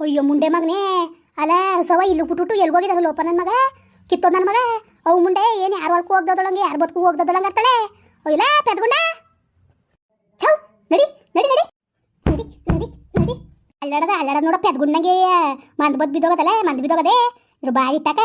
ಅಯ್ಯೋ, ಮುಂಡೆ ಮಗನೇ. ಅಲ್ಲ ಸವ ಇಲ್ಲಿ ಬಿಟ್ಬಿಟ್ಟು ಎಲ್ಗೋಗಿದಾರ ಲೋಪ ನನ್ನ ಮಗ. ಕಿತ್ತೋ ನನ್ನ ಮಗ. ಅವು ಮುಂಡೆ ಏನು ಯಾರು ಹೊಲ್ಕು ಹೋಗ್ದೊಳಂಗೆ ಯಾರು ಬದುಕು ಹೋಗ್ದೊಳಂಗೆ ಆಡ್ತಾಳೆ ಅಯ್ಯಲ್ಲ ಪೆದ್ಗುಂಡ. ಛೌ, ನಡಿ ನಡಿ ನಡಿ. ನಡಿ ನಡಿ ನಡಿ. ಅಲ್ಲಾಡದ ಅಲ್ಲಾಡದ ನೋಡ ಪೆದ್ಗುಂಡಂಗೆ. ಮಂದ್ ಬದ್ ಬಿದ್ದೋಗದಲ್ಲ ಮಂದ್ ಬಿದ್ದೋಗದೆ. ಇದ್ರ ಬಾಯಿ ಇಟ್ಟಾಕ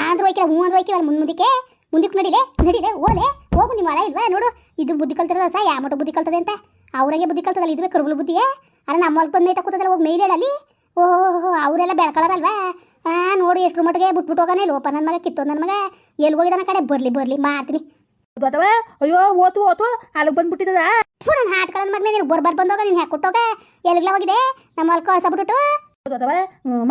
ಆಂದ್ರ ಹೋಯ್ಕಿಲ್ಲ ಹ್ಞೂ ಅಂದ್ರೆ ಹೋಯ್ಕಿವಲ್ಲ ಮುಂದ್ ಮುಂದಕ್ಕೆ. ಮುಂದಕ್ಕೆ ನಡಿಲೆ ನಡಿಲೆ ಓಲೆ ಹೋಗು ನಿಮ್ಮ ಹೊಲ ಇಲ್ವಾ ನೋಡು. ಇದು ಬುದ್ಧಿ ಕಲ್ತಿರೋದ ಸಹ ಯಾವ ಮಟ್ಟ ಬುದ್ಧಿ ಕಲ್ತದೆ ಅಂತ. ಅವ್ರಿಗೆ ಬುದ್ಧಿ ಕಲ್ತದಲ್ಲ ಇದುವೇ ಕರುಬಲು ಬುದ್ಧಿಯೇ. ಅಲ್ಲ, ನಮ್ಮ ಹೊಲಕ್ಕೆ ಬಂದು ತಕ್ಕೂತದಲ್ಲ ಕೂತದಲ್ಲ ಹೋಗಿ ಮೇಯ್ಲೇಳಲ್ಲಿ ಓಹೋ ಅವರೆಲ್ಲ ಬೆಳ್ಕೊಳ್ಳೋರಲ್ವಾ ಆ ನೋಡಿ ಎಷ್ಟು ಮಟ್ಟಿಗೆ ಬಿಟ್ಬಿಟ್ಟು ಹೋಗಾನೆ ಲೋಪ ನನ್ನ ಮಗ ಕಿತ್ತೋ ನನ್ನ ಮಗ. ಎಲ್ಲಿ ಹೋಗಿದಾನ ಕಡೆ? ಬರ್ಲಿ ಬರ್ಲಿ ಮಾಡ್ತೀನಿ ಅಥವಾ ಅಯ್ಯೋ ಓತು ಓತು ಅಲ್ಲಿಗೆ ಬಂದ್ಬಿಟ್ಟಿದ್ದದ ಹಾಟ್ ಹಾಟ್ಕೊಳ್ಳೋದು ಮಗ ನೀನು ಬರ್ಬಾರ್ ಬಂದೋಗ ನೀನು ಹಾಕೊಟ್ಟೋಗ ಎಲ್ಲಿಗ್ಲ ಹೋಗಿದೆ ನಮ್ಮ ಹೊಲ್ಕ ಹೊಸ ಬಿಟ್ಬಿಟ್ಟು. ಗೊತ್ತವಾ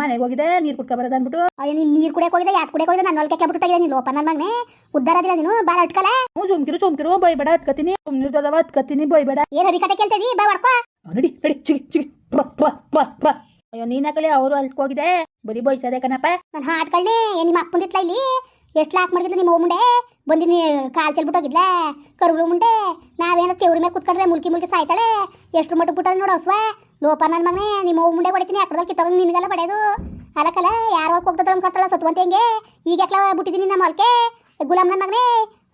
ಮನೆಗೆ ಹೋಗಿದೆ ನೀರು ಕುಡ್ಕೊ ಬರೋದು ಅಂದ್ಬಿಟ್ಟು. ಅಯ್ಯೋ ನೀನು ನೀರು ಕುಡಿಯಕ್ಕೆ ಹೋಗಿದೆ ಯಾಕೆ ಕುಡಿಯಕ್ಕೆ ಹೋಗಿದೆ ನನ್ನ ಹೊಲ್ಕೆ ಬಿಟ್ಟಾಗಿದೆ ನೀನು. ಲೋಪ ನನ್ನ ಮಗನೇ. ಉದ್ದಾರ ಅದಿಲ್ಲ ನೀನು? ಬಾ ಅಟ್ಕಲ್ಲ ಹ್ಞೂ ಸುಮ್ಕಿರು ಸುಮ್ಕಿರು ಬೈಬೇಡ ಹತ್ಕತೀನಿ ಸುಮ್ನಿರ್ತದವ ಅಟ್ಕತೀನಿ ಬೈಬೇಡ ಏನು ಹರಿ ಕತೆ ಕೇಳ್ತಿದಿ ಬಾ ಹೊಡ್ಕೋ. ನಡಿ ನಡಿ ಚಿಗಿ ಚಿಗಿ. ಬಾ ಬಾ ಬಾ ಬಾ. ಅಯ್ಯೋ ನೀನಾಕಲಿ ಅವರು ಅಲ್ಕ್ ಹೋಗಿದೆ ಬರೀ ಬೈಸದೆ ಕಣಪ್ಪ. ನಾನು ಹಾಟ್ಕೊಳ್ಳಿ ನಿಮ್ಮ ಅಪ್ಪಂದಿತ್ಲ ಇಲ್ಲಿ? ಎಷ್ಟು ಲಾಕ್ ಮಾಡಿದ್ಲು ನಿಮ್ಮ ಮುಂಡೆ ಬಂದಿನಿ ಕಾಲ್ ಚೆಲ್ಬಿಟ್ಟು ಹೋಗಿದ್ಲ ಕರುಗಳು ಮುಂಡೆ ನಾವೇನೋ ತೆವ್ರ ಮೇಲೆ ಕುತ್ಕೊಂಡ್ರೆ ಮುಲ್ಕಿ ಮುಲ್ಕಿ ಸಾಯ್ತಾಳೆ? ಎಷ್ಟು ಮಟ್ಟ ಬಿಟ್ಟಾರೆ ನೋಡು ಹಸ್ವ. ಲೋಪ ನನ್ನ ಮಗನೇ, ನಿಮ್ಮ ಅವ್ವ ಮುಂಡೆ ಹೊಡಿತೀನಿ ಅಕ್ಕದಲ್ಲಿ ಕಿತ್ತೋಗಿ ನಿನಗೆಲ್ಲ ಪಡೆಯೋದು ಅಲಕಲ್ಲ ಯಾರು ಹೋಗ್ತದ ಅನ್ಕೊಳ್ತಾಳ ಸತ್ವಂತ ಹೆಂಗೆ? ಈಗ ಯಾಕ್ಲ ಬಿಟ್ಟಿದ್ದೀನಿ ನಮ್ಮ ಅಲ್ಕೆ? ಗುಲಾಮ್ ನನ್ನ ಮಗನೇ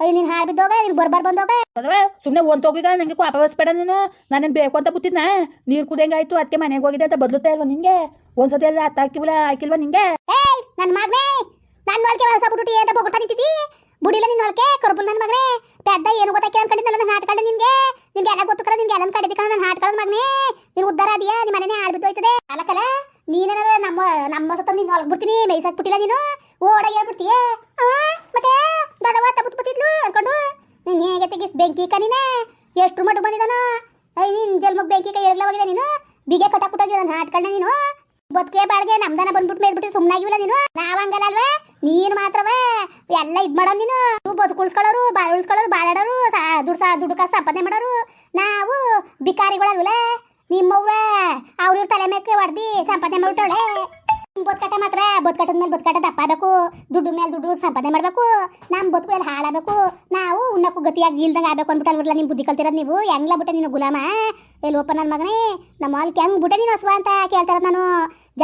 ಅಯ್ಯೋ ನೀನು ಹಾಳು ಬಿದ್ದೋಗ ನೀನು ಬರ್ಬಾರ್ ಬಂದೋಗ? ಅಥವಾ ಸುಮ್ಮನೆ ಒಂದು ಹೋಗಿದ ನನಗೆ ಕೋಪ ಬಸ್ಬೇಡ ನೀನು. ನಾನೇನು ಬೇಕು ಅಂತ ಬುತ್ತಿದ್ನ ನೀರು ಕುದಂಗಾಯ್ತು ಅದಕ್ಕೆ ಮನೆಗೆ ಹೋಗಿದೆ ಅಂತ ಬದಲುತ್ತಾ ಇಲ್ವಾ ನಿಂಗೆ? ಒಂದ್ಸತಿ ಎಲ್ಲ ಹತ್ತು ಹಾಕಿವಲ್ಲ ಹಾಕಿಲ್ವಾ ನಿಂಗೆ? ಏಯ್ ನನ್ನ ಮಗನೇ! ನನ್ನ ಹೊಲ್ಕೆ ಹೊಸ ಬಿಟ್ಟು ಅಂತ ಬೋಗುತ್ತಾ ನಿಂತಿದ್ದಿ ಬುಡಿಲ್ಲ ನಿನ್ನ ಹೊಲ್ಕೆ? ಕರ್ಬುಲ್ ನನ್ನ ಮಗನೇ! ಪೆದ್ದ ಏನು ಗೊತ್ತಾಕಿ ಅನ್ಕೊಂಡಿದ್ದಲ್ಲ ನಾನು ಹಾಟ್ಕೊಳ್ಳಿ ನಿನ್ಗೆ? ನಿನ್ಗೆ ಎಲ್ಲ ಗೊತ್ತು ಕಣ ನಿನ್ಗೆ ಎಲ್ಲ ಕಡಿದ ಕಣ ನಾನು ಹಾಟ್ಕೊಳ್ಳೋದು ಮಗನೇ! ನೀನು ಉದ್ದಾರ ಅದೀಯಾ? ನಿಮ್ಮ ಮನೆನೇ ಹಾಳು ಬಿದ್ದು ಹೋಯ್ತದೆ ಅಲಕಲ ನೀನೇನಾರ ನಮ್ಮ ನಮ್ಮ ಸತ ನಿನ್ನ ಹೊಲ್ಗೆ ಬಿಡ್ತೀನಿ ಮೇಯ್ಸಕ್ ಬಿಟ್ಟಿಲ್ಲ ನೀನು? ಓಡಾಗಿ ಹೇಳ್ಬಿಡ್ತೀಯ ಆ, ಮತ್ತೆ ದದವ ತಬ್ಬತ್ ಬತ್ತಿದ್ಲು ಅನ್ಕೊಂಡು ನೀನು ಹೇಗೆ ತೆಗಿಸ್ ಬೆಂಕಿ ನೀನೇ ಎಷ್ಟು ಮಟ್ಟು ಬಂದಿದ್ದಾನ ಐ, ನೀನು ಜಲ್ಮಗ್ ಬೆಂಕಿ ಕೈ ಎಲ್ಲ ನೀನು? ಬಿಗೆ ಕಟ್ಟಾಕ್ಬಿಟ್ಟೋಗಿ ನಾನು ಹಾಟ್ಕೊಳ್ಳ ನೀನು? ಬದುಕೆ ಬಾಳ್ಗೆ ನಮ್ದನ ಬಂದ್ಬಿಟ್ಟು ಮೇದ್ಬಿಟ್ಟು ಸುಮ್ಮನಾಗಿಲ್ಲ ನೀನು? ನಾವ್ ಹಂಗಲ್ಲ ಅಲ್ವಾ ನೀನ್ ಮಾತ್ರವ? ಎಲ್ಲ ಇದ್ ಮಾಡೋ ನೀನು? ನೀವು ಬದುಕು ಉಳ್ಸ್ಕೊಳ್ಳೋರು ಬಾಳ ಉಳ್ಸ್ಕೊಳ್ಳೋರು ಬಾಳಾಡೋರು ದುಡ್ಡು ಸಾ ದುಡ್ಡು ಕಾಸು ಸಂಪಾದನೆ ಮಾಡೋರು? ನಾವು ಬಿಕಾರಿಗಳಲ್ವಲ್ಲ? ನಿಮ್ಮವ್ವ ಅವ್ರ ತಲೆ ಮೇಕೆ ಹೊಡ್ದಿ ಸಂಪಾದನೆ ಮಾಡ್ಬಿಟ್ಟವಳೆ? ಬದುಕಟ ಮಾತ್ರ ಬದುಕಾಟದ ಮೇಲೆ ಬದುಕಾಟ ದಪ್ಪ ಆಗಬೇಕು ದುಡ್ಡು ಮೇಲೆ ದುಡ್ಡು ಸಂಪಾದನೆ ಮಾಡಬೇಕು. ನಮ್ಮ ಬದುಕು ಎಲ್ಲ ಹಾಳಾಗಬೇಕು. ನಾವು ಉಣ್ಣಕ್ಕೂ ಗತಿಯಾಗಿ ಇಲ್ದಂಗೆ ಆಗಬೇಕು ಅಂದ್ಬಿಟ್ಟು ಅಲ್ಬಿಡಲ್ಲ ನಿಮ್ಮ ಬುದ್ಧಿ ಕಲ್ತಿರೋದು ನೀವು. ಹೆಂಗ್ಲ ಬಿಟ್ಟೆ ನೀನು ಗುಲಾಮ? ಎಲ್ಲಿ ಒಪ್ಪ ನನ್ನ ಮಗನೇ ನಮ್ಮ ಅಲ್ಲಿ ಕೆಂಗ್ ಬಿಟ್ಟೆ ನೀನು ಹಸುವ ಅಂತ ಕೇಳ್ತಾರೆ ನಾನು.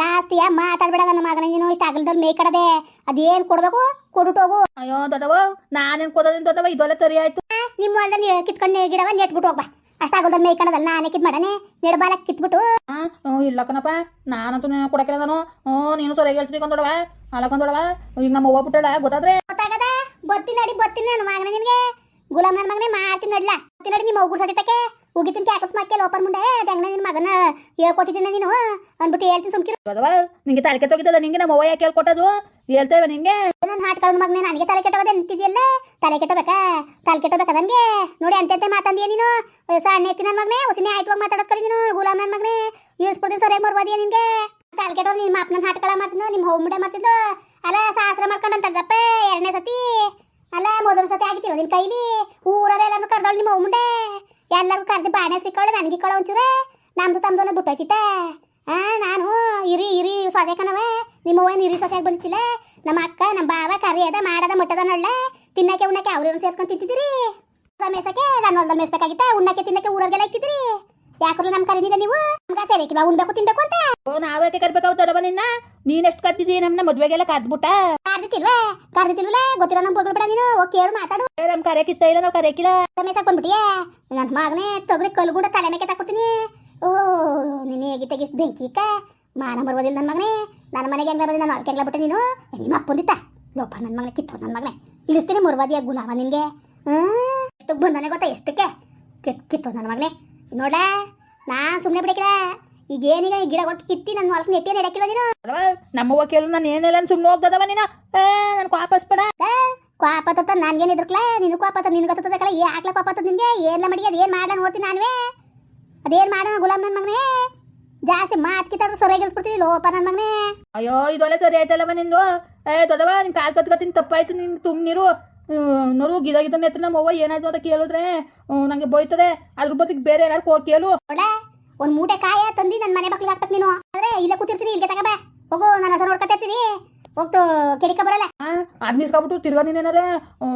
ಜಾಸ್ತಿಯ ಮಾತಾಡ್ಬೇಡ ನನ್ನ ಮಗನ ನೀನು ಇಷ್ಟ ಮೇ ಕಡದೆ. ಅದೇನು ಕೊಡ್ಬೇಕು? ಕೊಡುಟ್ಟು ಹೋಗು. ಅಯ್ಯೋ ದದವ ನಾನೇನು ಕೋದದಿಂದ ದದವ ಇದೆಲ್ಲ ತರಿ ಆಯ್ತು. ನಿಮ್ಮ ಹೊಲದಲ್ಲಿ ಕಿತ್ಕೊಂಡು ಗಿಡವ ನೆಟ್ಬಿಟ್ಟು ಹೋಗ್ಬಾ. ಅಷ್ಟ ಅಗಲದಲ್ಲಿ ಮೇಯ್ಕಣದಲ್ಲ ನಾನೇ ಕಿತ್ ಮಾಡನೆ ನೆಡಬಾಲ ಕಿತ್ಬಿಟ್ಟು. ಹಾಂ ಇಲ್ಲ ಕಣಪ್ಪ ನಾನಂತೂ ಕೊಡಕಿಲ್ಲ ನಾನು. ಹ್ಞೂ ನೀನು ಸರಿಯಾಗಿ ಹೇಳ್ತೀನಿ ಕೊಂದೊಡವ ಅಲ್ಲ ಕೊಂದೊಡವ ಈಗ ನಮ್ಮ ಅವ್ವ ಬಿಟ್ಟಳ ಗೊತ್ತಾದ್ರೆ? ಗೊತ್ತಾಗದ? ಬತ್ತಿನ ನಡಿ ಬತ್ತೀನಿ ನನ್ನ ಮಗನ ನಿನಗೆ. ಗುಲಾಮ್ ನನ್ನ ಮಗನೇ ಮಾಡ್ತೀನಿ ನಡ್ಲ. ಬತ್ತೀನಿ ನಡಿ ನಿಮ್ಮ ಒಗ್ಗು ಸಡಿತಕ್ಕೆ. ಉಗಿತೀನಿ ಕ್ಯಾಕಸ್ ಮಾಕೆ ಓಪನ್ ಮುಂದೆ. ಹೆಂಗ ನಿನ್ನ ಮಗನ ಹೇಳ್ಕೊಟ್ಟಿದ್ದೀನಿ ನೀನು. ಅಂದ್ಬಿಟ್ಟು ಹೇಳ್ತೀನಿ ಸುಮ್ಕಿರು. ನಿಂಗೆ ತಲೆ ಕೆತ್ತೋಗಿದ್ದದ ನಿಂಗೆ ನಮ್ಮ ಅವ್ವ ಯಾಕೆ ಹೇಳ್ಕೊಟ್ಟದು? ಹೇಳ್ತೇವೆ ನಿಂಗೆ. ನನ್ನ ಕಳೆದ ಮಗನೇ ನನಗೆ ತಲೆ ಕೆಟ್ಟೋಗದೆ ನಿಂತಿದ್ಯಲ್ಲ? ತಲೆ ಕೆಟ್ಟಬೇಕಾ? ತಲೆ ಕೆಟ್ಟಬೇಕಾ ನನಗೆ? ನೋಡಿ ಅಂತೆ ಮಾತಂದಿಯ ನೀನು? ಸಣ್ಣ ಎತ್ತಿ ನನ್ನ ಮಗನೇ ಹೊಸಿನೇ ಆಯ್ತು ಹೋಗಿ ಮಾತಾಡೋದು ಕಲಿ ನೀನು ಗುಲಾಮ್ ನನ್ನ ಮಗನೇ. ಇಳಿಸ್ಬಿಡ್ತೀನಿ ಸರಿಯಾಗಿ ಬರ್ಬೋದಿಯ ನಿಮಗೆ ತಲೆ ಕೆಟ್ಟೋದು ನಿಮ್ಮ ಮಾಪ್ ನನ್ನ ಕಳ ಮಾಡ್ತಿದ್ನು ನಿಮ್ಮ ಹೋಮ್ ಮುಡೆ ಮಾಡ್ತಿದ್ದು ಅಲ್ಲ ಶಾಸ್ತ್ರ ಮಾಡ್ಕೊಂಡಂತಲ್ಲಪ್ಪ ಎರಡನೇ ಸತಿ. ಅಲ್ಲ ಮೊದಲ ಸತಿ ಆಗಿತ್ತು ನಿನ್ನ ಕೈಲಿ? ಊರವರೆಲ್ಲರೂ ಕರ್ದವಳು ನಿಮ್ಮ ಹೋಮ್ ಮುಂಡೆ ಎಲ್ಲರಿಗೂ ಕರೆದು ಬಾಣೆ ಸಿಕ್ಕೊಳ್ಳೆ ನನಗೆ ಕೊಳ ಒಂಚೂರು. ನಮ್ದು ತಮ್ದು ಅನ್ನೋದು ಹಾಂ ನಾನು ಇರಿ ಇರಿ ಸೊಸೆ ನಿಮ್ಮ ಅವ್ವನ ಇರಿ ಸೊಸೆಯಾಗಿ ಬಂದಿತ್ತಿಲ್ಲ? ನಮ್ಮ ಅಕ್ಕ, ನಮ್ಮ ಬಾವ ಕರಿ ಅದ ಮಾಡದ ಮಟ್ಟದ ನಳ್ಳ ತಿನ್ನಕ್ಕೆ ಉಣ್ಣಕ್ಕೆ ಅವ್ರವ್ರು ಸೇರ್ಸ್ಕೊಂಡು ತಿಂತಿದ್ದೀರಿ. ಮೇಸಕ್ಕೆ ನಾನು ಹೊಲ್ದಲ್ಲಿ ಮೇಸ್ಬೇಕಾಗಿತ್ತ ಉಣ್ಣಕ್ಕೆ ತಿನ್ನಕ್ಕೆ ಊರವ್ರಿಗೆಲ್ಲ ಇಕ್ಕಿದ್ರಿ ಯಾಕಂದ್ರೆ ನಮ್ ಕರೀನಿಲ್ಲ ನೀವು? ನಮ್ಗೆ ಬಾ ಉಣ್ಬೇಕು ತಿನ್ಬೇಕು ಅಂತ? ಓ ನಾವ್ಯಾಕೆ ಕರ್ಬೇಕಾವ್ ದೊಡವ ನಿನ್ನ? ನೀನೆಷ್ಟು ಕತ್ತಿದ್ದೀ ನಮ್ನ ಮದ್ವೆಗೆಲ್ಲ ಕದ್ಬಿಟ್ಟ ಕಾರ್ದಿತ್ತಿಲ್ವಾ ಕಾರ್ದಿತ್ತಿಲ್ವಲ್ಲ ಗೊತ್ತಿರೋ ನಮ್ ಹೋಗ್ಬೇಡ ನೀನು. ಓ ಕೇಳು ಮಾತಾಡು. ನಮ್ ಕರೆಕಿತ್ತ ಇಲ್ಲ ನಾವು ಕರೆಕಿಲ್ಲ ಮೇಸಕ್ ಬಂದ್ಬಿಟ್ಟಿಯೇ? ನನ್ನ ಮಗನೇ ತೊಗರಿ ಕಲ್ಗೂಡ ತಲೆ ಮೇಲೆ ತಕ್ಕೊಡ್ತೀನಿ ಓ ನೀನು ಹೇಗೆ ತೆಗಿಸ್ ಬೆಂಕಿ ಇಕ್ಕ? ಮಾನ ಬರ್ಬೋದಿಲ್ಲ ನನ್ನ ಮಗನೇ. ನನ್ನ ಮನೆಗೆ ಹೆಂಗ ಬಂದಿ ನಾನು ಅಳ್ಕೆ ಬಿಟ್ಟೆ ನೀನು. ನಿಮ್ಮ ಅಪ್ಪಂದಿತ್ತ ಲೋಪ ನನ್ನ ಮಗನೇ ಕಿತ್ತೋ ನನ್ನ ಮಗನೇ. ಇಳಿಸ್ತೀನಿ ಮುರ್ವಾದಿಯ ಗುಲಾಮ ನಿನ್ಗೆ. ಎಷ್ಟಕ್ಕೆ ಬಂದನೆ ಗೊತ್ತಾ ಎಷ್ಟಕ್ಕೆ? ಕಿತ್ ಕಿತ್ತೋ ನನ್ನ ಮಗನೇ. ನೋಡ್ಲಾ ನಾನು ಸುಮ್ಮನೆ ಬಿಡಕಿಲ್ಲ ಈಗ ಏನೀಗ ಈ ಗಿಡ ಕೊಟ್ಟು ಕಿತ್ತಿ ನನ್ನ ಹೊಲಕ್ಕೆ ನೆಟ್ಟಿ ನೆಡಕಿಲ್ಲ ನೀನು? ದೊಡವ ನಮ್ಮವ್ವ ಕೇಳು ನಾನು ಏನೆಲ್ಲ ಸುಮ್ಮನೆ ಹೋಗ್ದದವ ನೀನು? ನನ್ ವಾಪಸ್ ಬೇಡ. ಕ್ವಾಪತ್ತ ನನ್ಗೇನು ಇದ್ರಕ್ಲ ನಿನ್ನ ಕ್ವಾಪತ್ತ ನಿನ್ಗೆ ಗೊತ್ತದಕ್ಕಲ್ಲ ಏ ಹಾಕ್ಲ ಕ್ವಾಪತ್ತ ನಿನ್ಗೆ? ಏನ್ಲ ಮಾಡಿ ಏನು ಮಾಡ್ಲ ನೋಡ್ತೀನಿ ನಾನುವೇ? ಅದೇನು ಮಾಡೋಣ ಗುಲಾಮ್ ನನ್ನ ಮಗನೇ? ಜಾಸ್ತಿ ಮಾತು ಕಿತ್ತಾಡ್ರು ಸರಿಯಾಗಿ ಗೆಲ್ಸ್ಬಿಡ್ತೀನಿ ಲೋಪ ನನ್ನ ಮಗನೇ. ಅಯ್ಯೋ ಇದೊಲೆ ಸರಿ ಆಯ್ತಲ್ಲವ ನಿಂದು? ಏ ದೊಡ್ಡವ ನಿನ್ ಕಾಲ್ ಕತ್ಕೊತೀನಿ ತಪ್ಪಾಯ್ತು ನಿನ್ ತುಂಬ ನೀರು ನೋಡು ಗಿದಾಗಿದ್ದಾನೆ ಗಿದ ನೆತ್ತ ನಮ್ಮ ಅವ್ವ ಏನಾಯ್ತು ಅಂತ ಕೇಳಿದ್ರೆ ನಂಗೆ ಬೈತದೆ. ಅದ್ರ ಬದಿಗೆ ಬೇರೆ ಏನಾರು ಕೋ ಕೇಳು. ನೋಡ ಒಂದು ಮೂಟೆ ಕಾಯ ತಂದಿ ನನ್ನ ಮನೆ ಬಾಕ್ಲಿಗೆ ಹಾಕ್ಬೇಕು ನೀನು. ಆದ್ರೆ ಇಲ್ಲೇ ಕೂತಿರ್ತೀನಿ ಇಲ್ಲಿಗೆ ತಗಬಾ. ಹೋಗು ನನ್ನ ಹೆಸರು ನೋಡ್ಕೊತಿರ್ತೀನಿ ಹೋಗ್ತು ಕೆಡಿಕ ಬರಲ್ಲ. ಅದ್ ನಿಸ್ಕೊಬಿಟ್ಟು ತಿರ್ಗಾ ನೀನೇನಾರ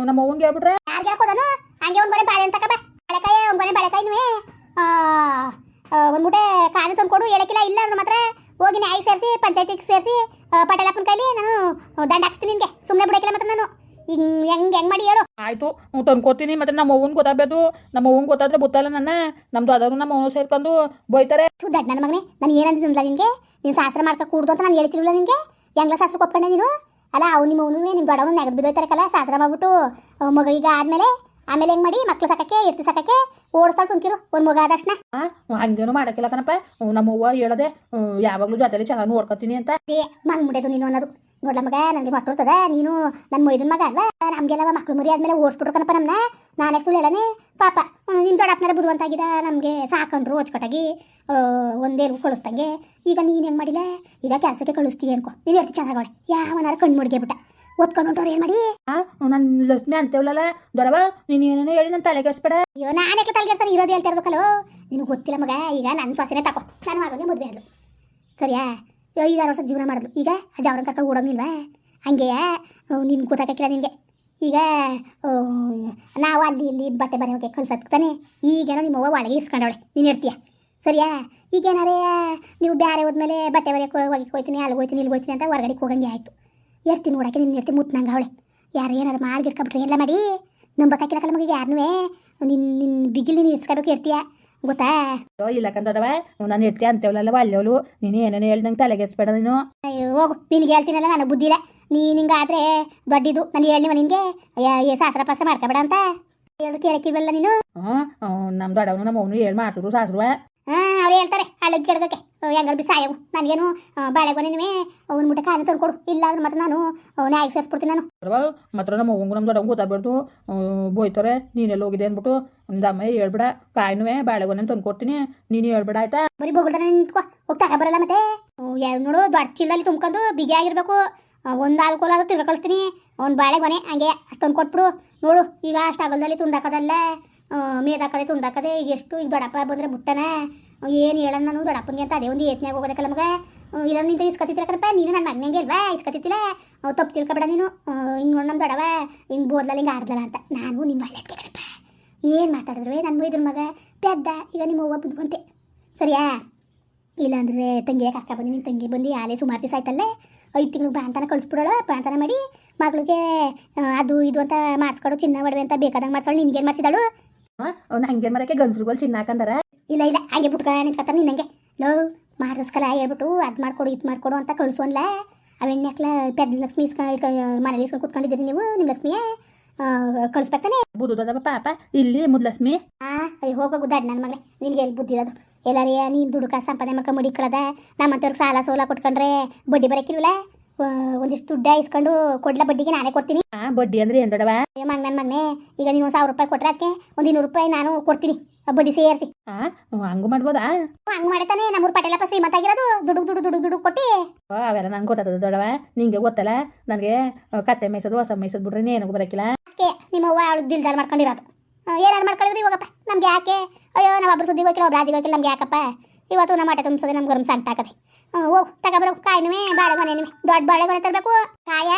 ನಮ್ಮ ಅವ್ವಂಗೆ ಹೇಳ್ಬಿಟ್ರೆ. ಯಾರಿಗೆ ಹಾಕೋದನು ಹಂಗೆ ಒಂದು ಗೊನೆ ಬಾಳೆ ತಗಬಾ. ಬಾಳೆಕಾಯಿ ಒಂದು ಗೊನೆ ಬಾಳೆಕಾಯಿ ನೀವೇ. ಒಂದು ಮೂಟೆ ಕಾಯಿ ತಂದು ಕೊಡು ಹೇಳಕ್ಕಿಲ್ಲ ಇಲ್ಲ ಅಂದ್ರೆ ಮಾತ್ರ ಹೋಗಿ ನ್ಯಾಯ ಸೇರಿಸಿ ಪಂಚಾಯತಿಗೆ ಸೇರಿಸಿ ಪಟೇಲಪ್ಪನ ಕೈಲಿ ನಾನು ದಂಡ ಹಾಕ್ಸ್ತೀನಿ ನಿನ್ಗೆ. ಸುಮ್ಮನೆ ಬಿಡಕ್ಕಿಲ್ಲ ಮತ್ತೆ ನಾನು. ಹಿಂಗ್ ಹೆಂಗ್ ಹೆಂಗ್ ಮಾಡಿ ಹೇಳು. ಆಯ್ತು ತಂದ್ಕೊತೀನಿ ಮತ್ತೆ ನಮ್ಮ ಅವ್ವನ್ ಗೊತ್ತಾಗಬೇಕು ನಮ್ಮ ಅವ್ವನ್ ಗೊತ್ತಾದ್ರೆ ಗೊತ್ತಲ್ಲ ನನ್ನ. ನಮ್ದು ಅದಾರು ನಮ್ಮ ಅವ್ನು ಸೇರ್ಕೊಂಡು ಬೈತಾರೆ. ಥು ದಡ್ಡ ನನ್ನ ಮಗನೇ ನಾನು ಏನಂದಿದ್ದಿಲ್ಲ ನಿನಗೆ? ನೀನು ಶಾಸ್ತ್ರ ಮಾಡ್ಕೊ ಕೂಡ್ದು ಅಂತ ನಾನು ಹೇಳ್ತಿರ್ಲಿಲ್ಲ ನಿನಗೆ? ಹೆಂಗ್ಲ ಶಾಸ್ತ್ರ ಒಪ್ಕೊಂಡೆ ನೀನು? ಅಲ್ಲ ಅವ್ನು ನಿಮ್ಮ ಅವನು ನಿಮ್ಮ ದೊಡ್ಡವನು ನೆಗದು ಬಿದ್ದೋಯ್ತಾರಕ್ಕಲ್ಲ ಶಾಸ್ತ್ರ ಮಾಡ್ಬಿಟ್ಟು ಮಗ ಈಗ ಆದ್ಮೇಲೆ ಆಮೇಲೆ ಹೆಂಗ್ ಮಾಡಿ? ಮಕ್ಳು ಸಾಕಕ್ಕೆ ಎತ್ತು ಸಾಕಕ್ಕೆ ಓಡಿಸ್ತಾಳೆ ಸುಮ್ಕಿರು ಒಂದು ಮಗ ಆದ ತಕ್ಷಣ. ಹಾಂ ಹಂಗೇನು ಮಾಡಕ್ಕಿಲ್ಲ ಕಣಪ್ಪ. ನಮ್ಮ ಅವ್ವ ಹೇಳದೆ ಯಾವಾಗಲೂ ಜೊತೆಲಿ ಚೆನ್ನಾಗಿ ನೋಡ್ಕೊತೀನಿ ಅಂತ. ಮಂಗ್ ಮುಡಿಯೋದು ನೀನು ಅನ್ನೋದು. ನೋಡ್ಲ ಮಗ ನನಗೆ ಮಟ್ಟಿರ್ತದ ನೀನು ನನ್ನ ಮೊಯ್ದನ್ ಮಗ ಅಲ್ವಾ? ನಮಗೆಲ್ಲ ಮಕ್ಳು ಮರಿ ಆದ್ಮೇಲೆ ಓಡಿಸ್ಬಿಟ್ರು ಕಣಪ್ಪ ನಮ್ಮನ್ನ ನಾನೇ ಸುಳ್ಳು ಹೇಳನೆ? ಪಾಪ ನಿಮ್ಮ ದೊಡ್ಡಪ್ಪನಾರ ಬುದ್ಧಿವಂತಾಗಿದ ನಮಗೆ ಸಾಕಂಡ್ರು ಹೊಚ್ಕೊಟ್ಟಾಗಿ ಒಂದೇರು ಕಳಿಸ್ದಂಗೆ. ಈಗ ನೀನು ಹೆಂಗೆ ಮಾಡಿಲ್ಲ? ಈಗ ಕೆಲಸಕ್ಕೆ ಕಳಿಸ್ತೀಯ ಅನ್ಕೋ. ನೀನು ಎಷ್ಟು ಚೆನ್ನಾಗವಳೆ ಯಾವನಾರ ಕಣ್ಣು ಮುಡ್ಗೆ ಬಿಟ್ಟ ಓದ್ಕೊಂಡು ಹೊಂಟವ್ರು ಏನು ಮಾಡಿ? ನನ್ನ ನಾನು ಲಕ್ಷ್ಮಿ ಅಂತೇವಲ್ಲ ದೊಡವ ನೀನು ಏನೇನೋ ಹೇಳಿ ನನ್ನ ತಲೆ ಕೆಡಿಸ್ಬೇಡ. ಅಯ್ಯೋ ನಾನೇ ತಲೆಗೆಡ್ಸೋದು ಇರೋದು ಹೇಳ್ತಾ ಇರೋದಕ್ಕಲ್ಲೋ ನಿನಗೆ ಗೊತ್ತಿಲ್ಲ ಮಗ? ಈಗ ನನ್ನ ಸೊಸೆನೇ ತಕೋ. ನನ್ನ ಮಗನೇ ಮದುವೆ ಅದು ಸರಿಯಾ? ಐದಾರು ವರ್ಷ ಜೀವನ ಮಾಡಿದ್ಲು. ಈಗ ಅಜ್ಜ ಅವ್ರನ್ನ ಕರ್ಕೊಂಡು ಓಡೋಂಗಿಲ್ವಾ ಹಂಗೆಯಾ ನಿನ್ಗೆ ಗೊತ್ತಾಗಕ್ಕಿಲ್ಲ ನಿನಗೆ. ಈಗ ನಾವು ಅಲ್ಲಿ ಇಲ್ಲಿ ಬಟ್ಟೆ ಬರೆಯೋಕೆ ಕಳ್ಸೋದಕ್ಕೆ ತಾನೆ? ಈಗೇನೋ ನಿಮ್ಮವ್ವ ಒಳಗೆ ಇಸ್ಕೊಂಡವಳೆ. ನೀನು ಇರ್ತೀಯ ಸರಿಯಾ? ಈಗೇನಾರೇ, ನೀವು ಬೇರೆ ಹೋದ್ಮೇಲೆ ಬಟ್ಟೆ ಬರೆಯೋಕೆ ಹೋಗಿ ಹೋಗ್ತೀನಿ ಅಲ್ಲಿ ಹೋಗ್ತೀನಿ ಇಲ್ಲಿ ಹೋಗ್ತೀನಿ ಅಂತ ಹೊರಗಡೆ ಹೋಗಂಗೆ ಆಯಿತು. ಇರ್ತೀನಿ ನೋಡೋಕೆ ನಿನ್ನ ಎರ್ತಿ ಮುತ್ನಂಗೆ ಅವಳೆ. ಯಾರು ಏನಾರು ಮಾಡಿಗಿಟ್ಕೊಬಿಟ್ರೆ ಎಲ್ಲ ಮಾಡಿ. ನಂಬಕ್ಕಾಕಿಲ್ಲ ಮಗಿಗೆ ಯಾರನ್ನೂ ನಿನ್ನ ನಿನ್ನ ಬಿಗಿಲಿ ನೀನು ಇರ್ಸ್ಕೋಬೇಕು ಇರ್ತೀಯ ಗೊತ್ತಾ? ಅಯ್ಯೋ ಇಲ್ಲ ಕಂದದವ ನಾನು ಇರ್ತೀಯ ಅಂತೇವಲ್ಲ ಒಳ್ಳೆಯವಳು ನೀನು ಏನೇನು ಹೇಳಿ ನಂಗೆ ತಲೆ ಕೆಡಿಸ್ಬೇಡ ನೀನು. ಅಯ್ಯೋ ಹೋಗು ನಿನಗೆ ಹೇಳ್ತೀನಲ್ಲ ನನಗೆ ಬುದ್ಧಿ ಇಲ್ಲ. ನೀನು ಹಿಂಗಾದ್ರೆ ದೊಡ್ಡಿದು ನಾನು ಹೇಳಿವ ನಿನಗೆ. ಏ ಸಾಸ್ರ ಪಾಸ್ರ ಮಾಡ್ಕೋಬೇಡ ಅಂತ. ಹೇಳು ಕೇಳಕ್ಕಿವಲ್ಲ ನೀನು. ಹ್ಞೂ ನಮ್ಮ ದೊಡ್ಡವನು ನಮ್ಮ ಅವನು ಹೇಳಿ ಮಾಡ್ಸಿದ್ರು ಸಾಸ್ರುವ. ಹಾಂ ಅವ್ರು ಹೇಳ್ತಾರೆ ಹಳಗ್ ಕೆಡ್ಗಕ್ಕೆ ಹೆಂಗಾರು ಬಿ ಸಾಯವು ನನಗೇನು ಬಾಳೆಗೊನೆನೇ ಅವನ ಮುಟ್ಟ ಕಾಲು ತಂದ್ಕೊಡು. ಇಲ್ಲ ಅಂದ್ರೆ ಮತ್ತೆ ನಾನು ನ್ಯಾಯ ಸೇರಿಸ್ಬಿಡ್ತೀನಿ ನಾನು. ದೊಡವ ಮಾತ್ರ ನಮ್ಮ ಅವ್ವಂಗು ನಮ್ಮ ದೊಡ್ಡವಂಗು ಗೊತ್ತಾಗ್ಬಿಡ್ತು ಬೋಯ್ತಾರೆ ನೀನೆಲ್ಲ ಹೋಗಿದೆ ಅಂದ್ಬಿಟ್ಟು ಒಂದು ಅಮ್ಮ ಹೇಳ್ಬೇಡ. ಕಾಯಿನುವೆ ಬಾಳೆಗೊನೆ ತಂದು ಕೊಡ್ತೀನಿ ನೀನು ಹೇಳ್ಬೇಡ ಆಯ್ತಾ? ಬರೀ ಬೊಗಳ್ತಾನೆ ನಿಂತ್ಕೊ. ಹೋಗಿ ತಗ ಬರಲ್ಲ ಮತ್ತೆ? ನೋಡು ದೊಡ್ಡ ಚಿಲ್ಲಲ್ಲಿ ತುಂಬ್ಕೊಂಡು ಬಿಗಿ ಆಗಿರ್ಬೇಕು. ಒಂದು ಆಲ್ಕೋಲ್ ಆದ್ರೂ ತಿರ್ಗ ಕಳಿಸ್ತೀನಿ. ಒಂದು ಬಾಳೆಗೊನೆ ಹಂಗೆ ಅಷ್ಟೊಂದು ಕೊಟ್ಬಿಡು ನೋಡು ಈಗ ಅಷ್ಟು ಆಗಲ್ದಲ್ಲಿ ತುಂಡಾಕದಲ್ಲ ಮೇದಾಕದೆ ತುಂಡಾಕದೆ ಈಗ ಎಷ್ಟು ಈಗ ದೊಡ್ಡಪ್ಪ ಬಂದರೆ ಬಿಟ್ಟನ. ಏನು ಹೇಳೋಣ ನಾನು? ದೊಡ್ಡಪ್ಪನಿಗೆ ಅಂತ ಅದೇ ಒಂದು ಏತ್ನ್ಯಾಗ ಹೋಗೋದಕ್ಕಲ್ಲ ಮಗ. ಇದನ್ನು ನಿಂತ ಇಸ್ಕತ್ತಿತ್ತಿಲ್ಲ ಕಣಪ್ಪ. ನೀನು ನನ್ನ ಮಗನಿಗೆ ಅಲ್ವಾ ಅವ್ ತಪ್ಪು ತಿಳ್ಕೊಬೇಡ ನೀನು. ಹಿಂಗೆ ನೋಡಿ ನಮ್ಮ ದೊಡವ ಹಿಂಗೆ ಬೋದ್ಲಲ್ಲಿ, ಹಿಂಗೆ ಆಡ್ದಲ್ಲ ಅಂತ. ನಾನು ನಿನ್ನ ಒಳ್ಳೆದಕ್ಕೆ ಕಣಪ್ಪ. ಏನು ಮಾತಾಡಿದ್ರು? ನನ್ನ ಇದ್ರ ಮಗ. ಪೆದ್ದ. ಈಗ ನಿಮ್ಮ ಅವ್ವ ಬಿದ್ಕೊಂತೆ ಸರಿಯಾ? ಇಲ್ಲಾಂದ್ರೆ ತಂಗಿ ಅಕ್ಕ ಬಂದು ನಿನ್ನ ತಂಗಿ ಬಂದು ಆಲೆ ಸುಮಾರು ದಿವಸ ಆಯ್ತಲ್ಲೇ? ಐದು ತಿಂಗಳು ಪ್ರಾಂತನ ಕಳಿಸ್ಬಿಡೋಳು ಪ್ರಾಂತನ ಮಾಡಿ ಮಗಳಿಗೆ ಅದು ಇದು ಅಂತ ಮಾಡಿಸ್ಕೊಡು, ಚಿನ್ನ ಒಡವೆ ಅಂತ ಬೇಕಾದಂಗೆ ಮಾಡ್ಸೋಳು ನಿನ್ಗೇನು ಮಾಡಿಸಿದಳು ಅವ್ನು ಹಂಗೆ ಮರಕ್ಕೆ ಗಂಜರುಗಳು ಚಿನ್ನಾಕಂದಾರ ಇಲ್ಲ ಇಲ್ಲ ಹಂಗೆ ಬಿಟ್ಕ ನೀನು ನಿನ್ನಂಗೆ ಲೋ ಮಾಡಿಸ್ಕಲ್ಲ ಹೇಳ್ಬಿಟ್ಟು ಅದು ಮಾಡ್ಕೊಡು ಇದು ಮಾಡ್ಕೊಡು ಅಂತ ಕಳಿಸು ಅನ್ಲ ಅವೆಣ್ಣೆಕ್ಲ ಪೆದ್ದ ಲಕ್ಷ್ಮಿ ಇಸ್ಕ ಇಟ್ಕ ಮನೇಲಿ ಇಸ್ಕೊಂಡು ಕೂತ್ಕೊಂಡಿದ್ದೀರಿ ನೀವು ನಿಮ್ಮ ಲಕ್ಷ್ಮಿಯೇ? ಕಳಿಸ್ಬೇಕಾನೆ ಬುದುದವ ಪಾಪ ಇಲ್ಲಿ ಮುದ್ಲಕ್ಷ್ಮಿ ಆ ಅಯ್ಯ ಹೋಗೋ ಗುದ್ದಾಡಿ ನನ್ನ ಮಗನೇ. ನಿನಗೆ ಎಲ್ಲಿ ಬುದ್ಧಿ ಇರೋದು? ಎಲ್ಲರೇ ನೀನು ದುಡುಕ ಸಂಪಾದನೆ ಮಾಡ್ಕೊಂಡು ಮಡಿಕೊಳ್ಳೋದ ನಮ್ಮಂತವ್ರಿಗೆ ಸಾಲ ಸೋಲ ಕೊಟ್ಕೊಂಡ್ರೆ ಬಡ್ಡಿ ಬರೋಕ್ಕಿಲ್ವಲ್ಲ ಒಂದಿಷ್ಟು ದುಡ್ಡ ಇಸ್ಕೊಂಡು ಕೊಡ್ಲ ಬಡ್ಡಿಗೆ ನಾನೇ ಕೊಡ್ತೀನಿ. ಬಡ್ಡಿ ಅಂದ್ರೆ ಏನು ದೊಡ್ಡವ? ಮಂಗ್ ನನ್ನ ಮಗನೇ ಈಗ ನೀವು ಸಾವಿರ ರೂಪಾಯಿ ಕೊಟ್ಟರೆ ಅದಕ್ಕೆ ಒಂದು ಇನ್ನೂರು ರೂಪಾಯಿ ನಾನು ಕೊಡ್ತೀನಿ. ಬಡ್ಡಿ ಸೇರ್ತಿ ಆ ಹಂಗೂ ಮಾಡ್ಬೋದಾ? ಹಂಗ್ ಮಾಡತಾನೆ. ನಮ್ಮೂರ್ ಪಟೇಲಪ್ಪ ಶ್ರೀಮಂತ ಆಗಿರೋದು ದುಡುಗ್ ದುಡು ದುಡುಗ್ ದುಡುಗ್ ಕೊಟ್ಟಿ. ಓ, ಅವೆಲ್ಲ ನಂಗೆ ಗೊತ್ತದ ದೊಡವ ನಿಂಗೆ ಗೊತ್ತಲ್ಲ? ನನಗೆ ಕತ್ತೆ ಮೇಯ್ಸೋದು ಹೊಸ ಮೇಯ್ಸೋದು ಬಿಡ್ರಿ ಏನೂ ಬರಕಿಲ್ಲ? ಅದಕ್ಕೆ ನಿಮ್ಮ ಅವ್ವ ಅವಳು ದಿಲ್ದಾರ್ ಮಾಡ್ಕೊಂಡಿರೋದು. ಏನಾರು ಮಾಡ್ಕೊಳ್ಳಿದ್ರಿ ಇವಾಗಪ್ಪ ನಮ್ಗೆ ಯಾಕೆ? ಅಯ್ಯೋ ನಾವು ಒಬ್ರು ಸುದ್ದಿ ಹೋಗಿಲ್ಲ ಒಬ್ರು ಆದಿಗೆ ಹೋಗಿಲ್ಲ ನಮ್ಗೆ ಯಾಕಪ್ಪ? ಇವತ್ತು ನಮ್ಮ ಮಠ ತುಂಬಿಸೋದೆ ನಮ್ಗೆ ಗರಂ ಸಂಕಟ ಆಗದೆ ಹೋಗ್ ತಗೊಬರೋ ಕಾಯಿನುವೆ ಬಾಳೆಗೊನೆ ದೊಡ್ಡ ಬಾಳೆಗೊನೆ ತರಬೇಕು. ಕಾಯ.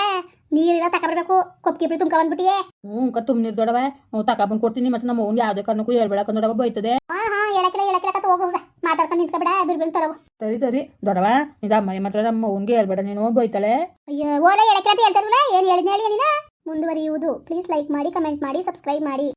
ನೀರಿರೋ ತಗೊಬರ್ಬೇಕು ಕೊಪ್ಕಿಬ್ರಿ ತುಮ್ಕ ಬಂದ್ಬಿಟ್ಟಿಯೇ. ಹ್ಞೂ ಕ ತುಂಬ ನೀರು ದೊಡವ ತಗೊಬಂದು ಕೊಡ್ತೀನಿ ಮತ್ತೆ ನಮ್ಮ ಅವ್ನು ಯಾವುದೇ ಕಾರಣಕ್ಕೂ ಹೇಳ್ಬೇಡ ದೊಡವ ಬೈತದೆ. ಹಾ ಹಾ ಹೇಳಕ್ಕಿಲ್ಲ ಹೇಳಕ್ಕಿಲ್ಲ ಹೋಗು ಹೋಗ. ಮಾತಾಡ್ಕೊಂಡು ನಿಂತ್ಕೊಬೇಡ ಬಿರ್ಬಿಲ್ ತರಗು. ಸರಿ ಸರಿ ದೊಡವ ಇದು ಅಮ್ಮ ಮಾತ್ರ ನಮ್ಮ ಅವ್ನಿಗೆ ಹೇಳ್ಬೇಡ ನೀನು ಬೈತಾಳೆ. ಅಯ್ಯೋ ಓಲ ಹೇಳಕ್ಕಿಲ್ಲ ಅಂತ ಹೇಳ್ತಾರಲ್ಲ ಏನು ಹೇಳಿದ್ನ ಹೇಳಿ ನೀನು? ಮುಂದುವರಿಯುವುದು. ಪ್ಲೀಸ್ ಲೈಕ್ ಮಾಡಿ ಕಮೆಂಟ್ ಮಾಡಿ ಸಬ್ಸ್ಕ್ರೈಬ್ ಮಾಡಿ.